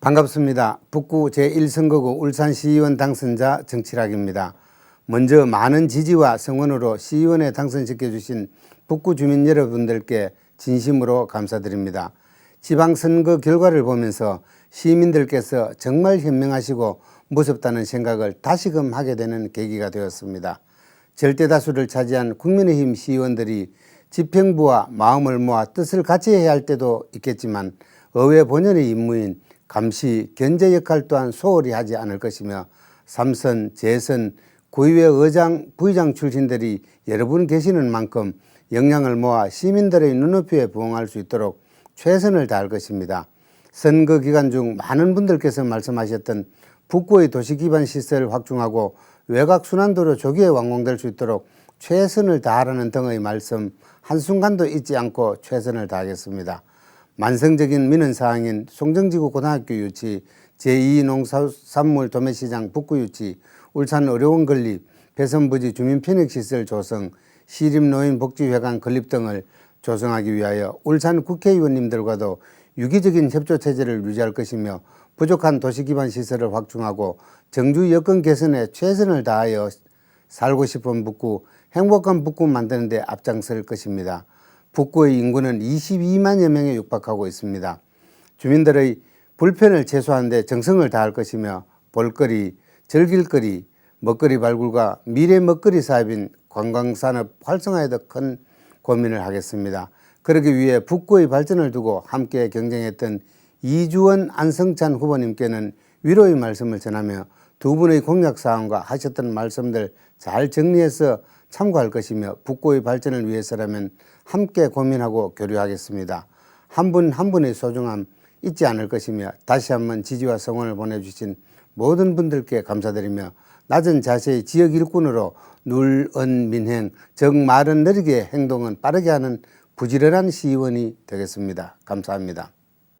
반갑습니다. 북구 제1선거구 울산시의원 당선자 정치락입니다. 먼저 많은 지지와 성원으로 시의원에 당선시켜 주신 북구 주민 여러분들께 진심으로 감사드립니다. 지방선거 결과를 보면서 시민들께서 정말 현명하시고 무섭다는 생각을 다시금 하게 되는 계기가 되었습니다. 절대다수를 차지한 국민의힘 시의원들이 집행부와 마음을 모아 뜻을 같이 해야 할 때도 있겠지만 의회 본연의 임무인 감시, 견제 역할 또한 소홀히 하지 않을 것이며 삼선, 재선, 구의회 의장, 부의장 출신들이 여러 분 계시는 만큼 역량을 모아 시민들의 눈높이에 부응할 수 있도록 최선을 다할 것입니다. 선거 기간 중 많은 분들께서 말씀하셨던 북구의 도시 기반 시설 확충하고 외곽 순환도로 조기에 완공될 수 있도록 최선을 다하라는 등의 말씀 한순간도 잊지 않고 최선을 다하겠습니다. 만성적인 민원 사항인 송정지구 고등학교 유치, 제2농산물 도매시장 북구 유치, 울산 의료원 건립, 배선부지 주민 편익시설 조성, 시립노인복지회관 건립 등을 조성하기 위하여 울산 국회의원님들과도 유기적인 협조 체제를 유지할 것이며 부족한 도시 기반 시설을 확충하고 정주 여건 개선에 최선을 다하여 살고 싶은 북구, 행복한 북구 만드는 데 앞장설 것입니다. 북구의 인구는 22만여 명에 육박하고 있습니다. 주민들의 불편을 최소화하는 데 정성을 다할 것이며 볼거리, 즐길거리, 먹거리 발굴과 미래 먹거리 사업인 관광산업 활성화에 더큰 고민을 하겠습니다. 그러기 위해 북구의 발전을 두고 함께 경쟁했던 이주원 안성찬 후보님께는 위로의 말씀을 전하며 두 분의 공약 사항과 하셨던 말씀들 잘 정리해서 참고할 것이며 북구의 발전을 위해서라면 함께 고민하고 교류하겠습니다. 한분한 분의 소중함 잊지 않을 것이며 다시 한번 지지와 성원을 보내주신 모든 분들께 감사드리며 낮은 자세의 지역 일꾼으로 눌언 민행 정말은 느리게 행동은 빠르게 하는 부지런한 시의원이 되겠습니다. 감사합니다.